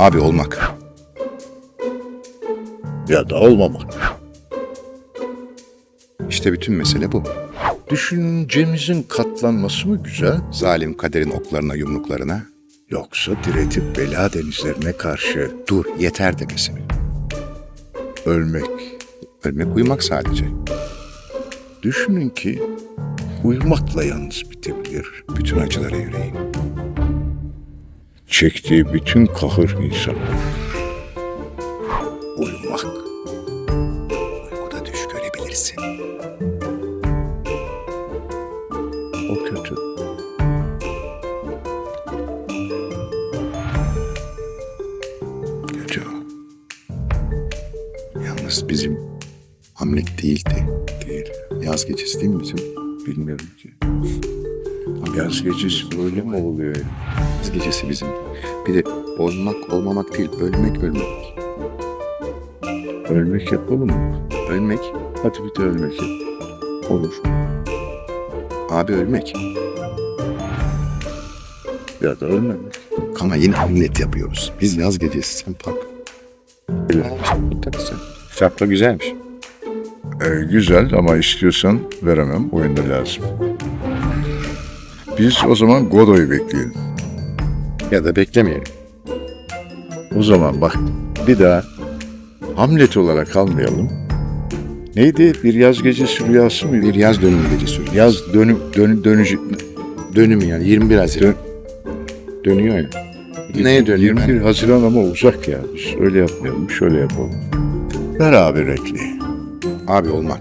Abi olmak. Ya da olmamak. İşte bütün mesele bu. Düşüncemizin katlanması mı güzel? Zalim kaderin oklarına yumruklarına. Yoksa diretip bela denizlerine karşı Dur yeter demesi mi? ölmek. Ölmek uyumak sadece. Düşünün ki uyumakla yalnız bitebilir. Bütün acılara yüreğim. Çektiği bütün kahır insan. Uyumak. Uykuda düş görebilirsin. O kötü. Kötü o. Yalnız bizim Hamlet değildi. Değil. Yaz gecesi değil mi bizim? Bilmiyorum ki. Yaz gecesi böyle mi oluyor ya? Yaz gecesi bizim. Bir de olmak olmamak değil, ölmek ölmek. Ölmek yapalım mı? Ölmek, Hadi bir de ölmek yap. olur. Abi ölmek. Ya da ölmemek. Ama yine Hamlet yapıyoruz. Biz yaz gecesi, sen park. Sen. Şapka güzelmiş. Ee, güzel ama istiyorsan veremem. Oyunda lazım. Biz o zaman Godoy'u bekleyelim. Ya da beklemeyelim. O zaman bak bir daha Hamlet olarak almayalım. Neydi? Bir yaz gecesi rüyası mıydı? Bir yaz dönümü gecesi. yaz dönüp dönü dönücü Dönümü yani 21 Haziran. Dön- Dönüyor ya. Neye dönüyor? 21 Haziran ama uzak ya. Biz öyle yapmayalım. Şöyle yapalım. Ver abi renkli. Abi olmak.